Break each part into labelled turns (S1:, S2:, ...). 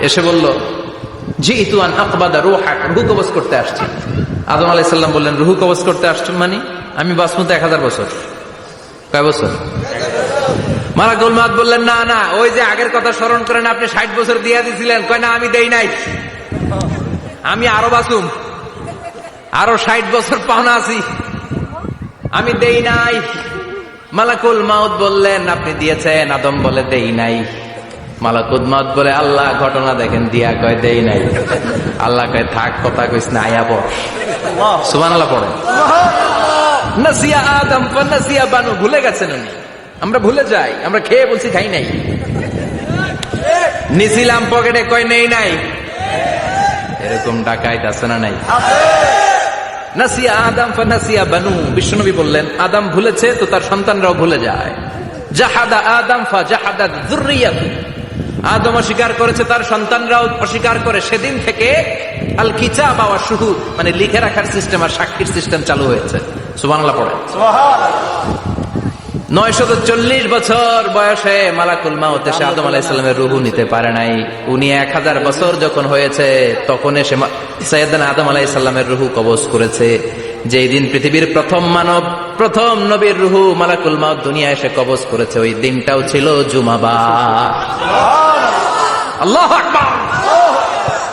S1: এসে বলল জি ইতুয়ান আকবাদা রুহাক, রুহু কবজ করতে আসছি। আদম আলাইসাল্লাম বললেন, রুহু কবজ করতে আসছেন মানে? আমি বাসমতে এক হাজার বছর। কয় বছর? বললেন, না না, ওই যে আগের কথা স্মরণ করেন, আপনি ষাট বছর দিয়ে দিয়েছিলেন আমি দেই নাই। আমি ষাট বছর পাওনা আছি। আমি দেই নাই। মালাকুল মাউদ বললেন, আপনি দিয়েছেন। আদম বলে, দেই নাই। বলে আল্লাহ ঘটনা দেখেন দিয়া কয় দেই নাই। আল্লাহ কয় থাক কথা কইস না আয়া সুমান আল্লাহ। পড়ে। নাসিয়া আদম নাসিয়া বানু ভুলে গেছেন উনি? আমরা ভুলে যাই আমরা খেয়ে বলছি খাই নাই। নিছিলাম পকেটে কয় নেই নাই। এরকম ডাকাইত আছে না নাই? নাসিয়া আদম নাসিয়া বানু বিশ্বনবী বললেন আদম ভুলেছে তো তার সন্তানরাও ভুলে যায়। জাহাদা আদম ফা জাহাদা যুররিয়াত। আদম অস্বীকার করেছে তার সন্তানরাও অস্বীকার করে। সেদিন থেকে আল কিতাব আওয়া শুহুদ মানে লিখে রাখার সিস্টেম আর সাক্ষীর সিস্টেম চালু হয়েছে। সুবহানাল্লাহ পড়ে। নয়শত চল্লিশ বছর বয়সে মালাকুল মাউত এসে আদম আলাইসাল্লামের রুহু নিতে পারে নাই। উনি এক হাজার বছর যখন হয়েছে তখন এসে সৈয়দান আদম আলাইসাল্লামের রুহু কবজ করেছে। যেই দিন পৃথিবীর প্রথম মানব প্রথম নবীর রুহু মালাকুল মাউত দুনিয়া এসে কবজ করেছে। ওই দিনটাও ছিল জুমাবার। আল্লাহ আকবার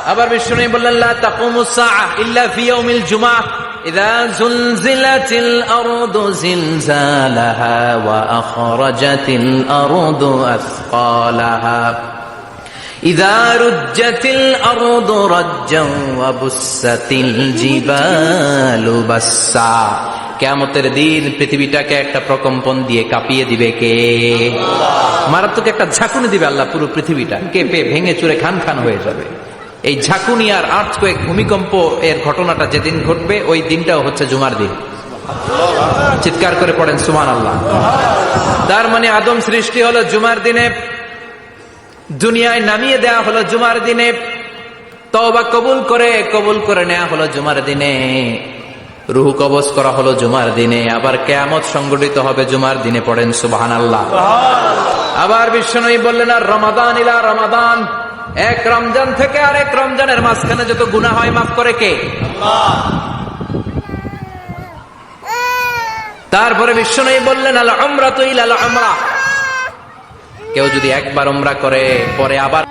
S1: আবার বিষ্ণু বললেন লা তাকুমুস সাআহ ইল্লা ফি ইয়াউমিল জুমআহ ইযা জুলজিলাতিল আরদু জিলজালাহা ওয়া আখরাজাতিল আরদু আথকালাহা إذا رجت الأرض رجا وبست الجبال بسا কেমতের দিন পৃথিবীটাকে একটা প্রকম্পন দিয়ে কাঁপিয়ে দিবে কে মারাত্মক একটা ঝাঁকুনি দিবে আল্লাহ পুরো পৃথিবীটা। কেঁপে, ভেঙে চুরে খান খান হয়ে যাবে। এই ঝাঁকুনি আর আর্থ কয়েক ভূমিকম্প এর ঘটনাটা যেদিন ঘটবে, ওই দিনটাও হচ্ছে জুমার দিন। চিৎকার করে পড়েন সুমান আল্লাহ তার মানে আদম সৃষ্টি হলো জুমার দিনে, দুনিয়ায় নামিয়ে দেয়া হলো জুমার দিনে তবা কবুল করে কবুল করে নেওয়া হলো জুমার দিনে। রুহু কবজ করা হলো জুমার দিনে আবার কেয়ামত সংগঠিত হবে জুমার দিনে পড়েন সুবাহান আল্লাহ আবার বিশ্বনয়ী বললেন আর রমাদান ইলা রমাদান। এক রমজান থেকে আর এক রমজানের মাঝখানে যত গুণা হয় মাফ করে কে? তারপরে বিশ্বনয়ী বললেন আল আমরা তো ইল আল আমরা কেউ যদি একবার উমরা করে পরে আবার